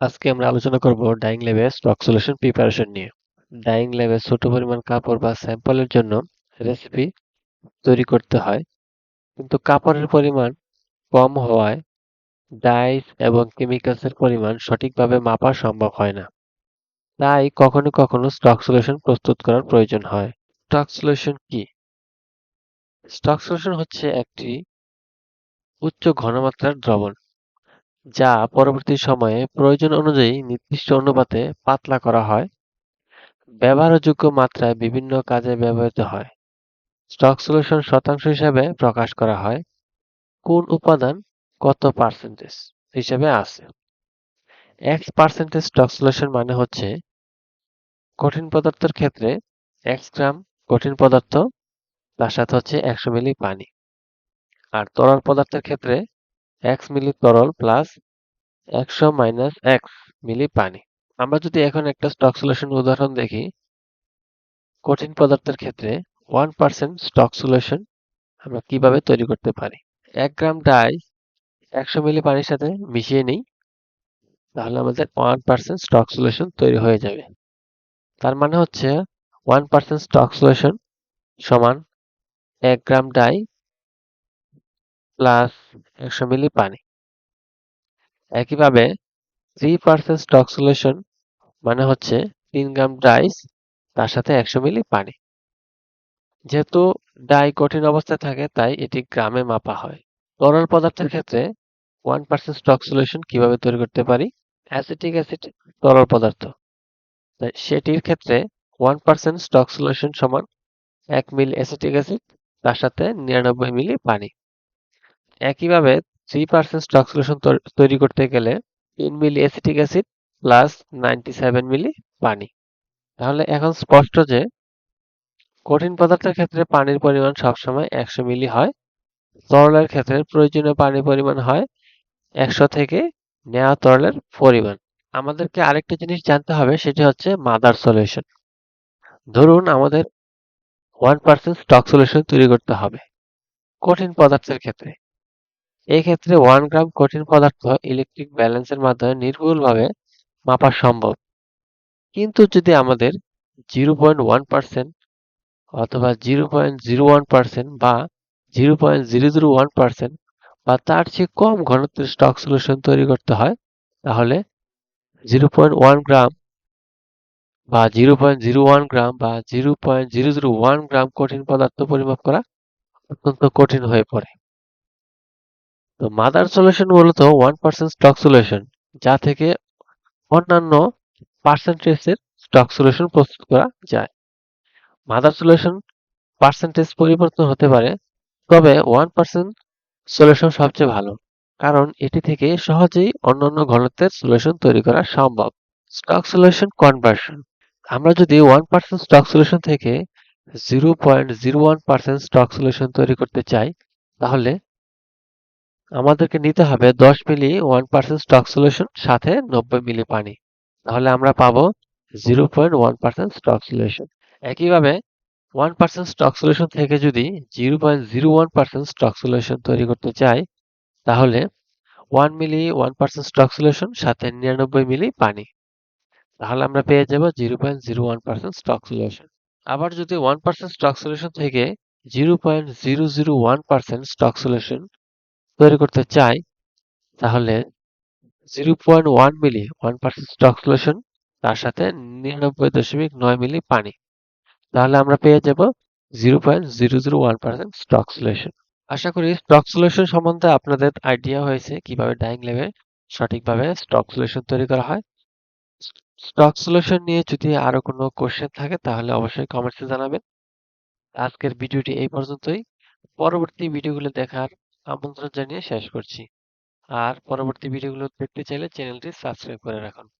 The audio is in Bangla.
আজকে আমরা আলোচনা করব ডাইং ল্যাবে স্টক সলিউশন প্রিপারেশন নিয়ে। ডাইং ল্যাবে ছোট পরিমাণ কাপড় বা স্যাম্পলের জন্য রেসিপি তৈরি করতে হয়। কিন্তু কাপড়ের পরিমাণ কম হওয়ায় ডাইস এবং কেমিক্যালসের পরিমাণ সঠিকভাবে মাপা সম্ভব হয় না। তাই কখনো কখনো স্টক সলিউশন প্রস্তুত করার প্রয়োজন হয়। স্টক সলিউশন কি? স্টক সলিউশন হচ্ছে একটি উচ্চ ঘনমাত্রার দ্রবণ। যা পরবর্তী সময়ে প্রয়োজন অনুযায়ী নির্দিষ্ট অনুপাতে পাতলা করা হয়। ব্যবহারযোগ্য মাত্রায় বিভিন্ন কাজে ব্যবহৃত হয়। স্টক সলিউশন শতাংশ হিসাবে প্রকাশ করা হয়। কোন উপাদান কত পার্সেন্টেজ হিসেবে আছে? এক্স পার্সেন্টেজ স্টক সলিউশন মানে হচ্ছে কঠিন পদার্থের ক্ষেত্রে এক্স গ্রাম কঠিন পদার্থ, তার সাথে হচ্ছে একশো মিলি পানি। আর তরল পদার্থের ক্ষেত্রে এক্স মিলি তরল প্লাস একশো মাইনাস এক্স মিলি পানি আমরা যদি এখন একটা স্টক সলিউশন উদাহরণ দেখি, কঠিন পদার্থের ক্ষেত্রে ওয়ান পার্সেন্ট স্টক সলিউশন আমরা কীভাবে তৈরি করতে পারি? এক গ্রাম ডাই একশো মিলি পানির সাথে মিশিয়ে নিই, তাহলে আমাদের ওয়ান পার্সেন্ট স্টক সলিউশন তৈরি হয়ে যাবে। তার মানে হচ্ছে ওয়ান পার্সেন্ট স্টক সলিউশন সমান এক গ্রাম ডাই প্লাস একশো মিলি পানি। একইভাবে থ্রি পার্সেন্ট স্টক সলিউশন মানে হচ্ছে তিন গ্রাম ডাইস তার সাথে একশো মিলি পানি। যেহেতু ডাই কঠিন অবস্থায় থাকে, তাই এটি গ্রামে মাপা হয়। তরল পদার্থের ক্ষেত্রে ওয়ান পার্সেন্ট স্টক সলিউশন কীভাবে তৈরি করতে পারি? অ্যাসিটিক অ্যাসিড তরল পদার্থ। তাই সেটির ক্ষেত্রে ওয়ান পার্সেন্ট স্টক সলিউশন সমান এক মিলি অ্যাসিটিক অ্যাসিড তার সাথে নিরানব্বই মিলি পানি। একইভাবে থ্রি পার্সেন্ট স্টক সলিউশন তৈরি করতে গেলে তিন milli acetic acid plus ninety seven milli পানি। তাহলে এখন স্পষ্ট যে কঠিন পদার্থের ক্ষেত্রে পানির পরিমাণ সবসময় একশো মিলি হয়, তরলের ক্ষেত্রে প্রয়োজনীয় পানির পরিমাণ হয় একশো থেকে নেওয়া তরলের পরিমাণ। আমাদেরকে আরেকটা জিনিস জানতে হবে, সেটি হচ্ছে মাদার সলিউশন ধরুন আমাদের ওয়ান পার্সেন্ট স্টক সলিউশন তৈরি করতে হবে কঠিন পদার্থের ক্ষেত্রে। এই ক্ষেত্রে ওয়ান গ্রাম কঠিন পদার্থ ইলেকট্রিক ব্যালেন্সের মাধ্যমে নির্ভুলভাবে মাপা সম্ভব। কিন্তু যদি আমাদের জিরো পয়েন্ট ওয়ান পার্সেন্ট অথবা zero point zero one percent বা zero point zero zero one percent বা তার চেয়ে কম ঘনত্বের স্টক সলিউশন তৈরি করতে হয়, তাহলে জিরো পয়েন্ট ওয়ান গ্রাম বা zero point zero one gram বা zero point zero zero one gram কঠিন পদার্থ পরিমাপ করা অত্যন্ত কঠিন হয়ে পড়ে। তো মাদার সলিউশন মূলত ওয়ান পার্সেন্ট স্টক সলিউশন যা থেকে অন্যান্য পার্সেন্টেজের স্টক সলিউশন প্রস্তুত করা যায়। মাদার সলিউশন পার্সেন্টেজ পরিবর্তন হতে পারে, তবে ওয়ান পার্সেন্ট সলিউশন সবচেয়ে ভালো, কারণ এটি থেকে সহজেই অন্যান্য ঘনত্বের সলিউশন তৈরি করা সম্ভব। স্টক সলিউশন কনভার্সন আমরা যদি ওয়ান পার্সেন্ট স্টক সলিউশন থেকে zero point zero one percent stock solution তৈরি করতে চাই, তাহলে আমাদেরকে নিতে হবে দশ milli one percent stock solution সাথে নব্বই মিলি পানি। তাহলে আমরা পাবো zero point one percent stock solution একইভাবে ওয়ান পার্সেন্ট স্টক সলিউশন থেকে যদি zero point zero one percent stock solution তৈরি করতে চাই, তাহলে one milli one percent stock solution সাথে নিরানব্বই মিলি পানি। তাহলে আমরা পেয়ে যাব zero point zero one percent stock solution আবার যদি ওয়ান পার্সেন্ট স্টক সলিউশন থেকে zero point zero zero one percent stock solution তৈরি করতে চাই, তাহলে zero point one milli one percent stock solution তার সাথে নিরানব্বই দশমিক নয় মিলি পানি। তাহলে আমরা পেয়ে যাব zero point zero zero one percent stock solution আশা করি স্টক সলিউশন সম্বন্ধে আপনাদের আইডিয়া হয়েছে কীভাবে ডাইং লেভে সঠিকভাবে স্টক সলিউশন তৈরি করা হয়। স্টক সলিউশন নিয়ে যদি আরও কোনো কোশ্চেন থাকে, তাহলে অবশ্যই কমেন্টসে জানাবেন। আজকের ভিডিওটি এই পর্যন্তই। পরবর্তী ভিডিওগুলো দেখার আমন্ত্রণ জানিয়ে শেষ করছি। আর পরবর্তী ভিডিওগুলো দেখতে চাইলে চ্যানেলটি সাবস্ক্রাইব করে রাখুন।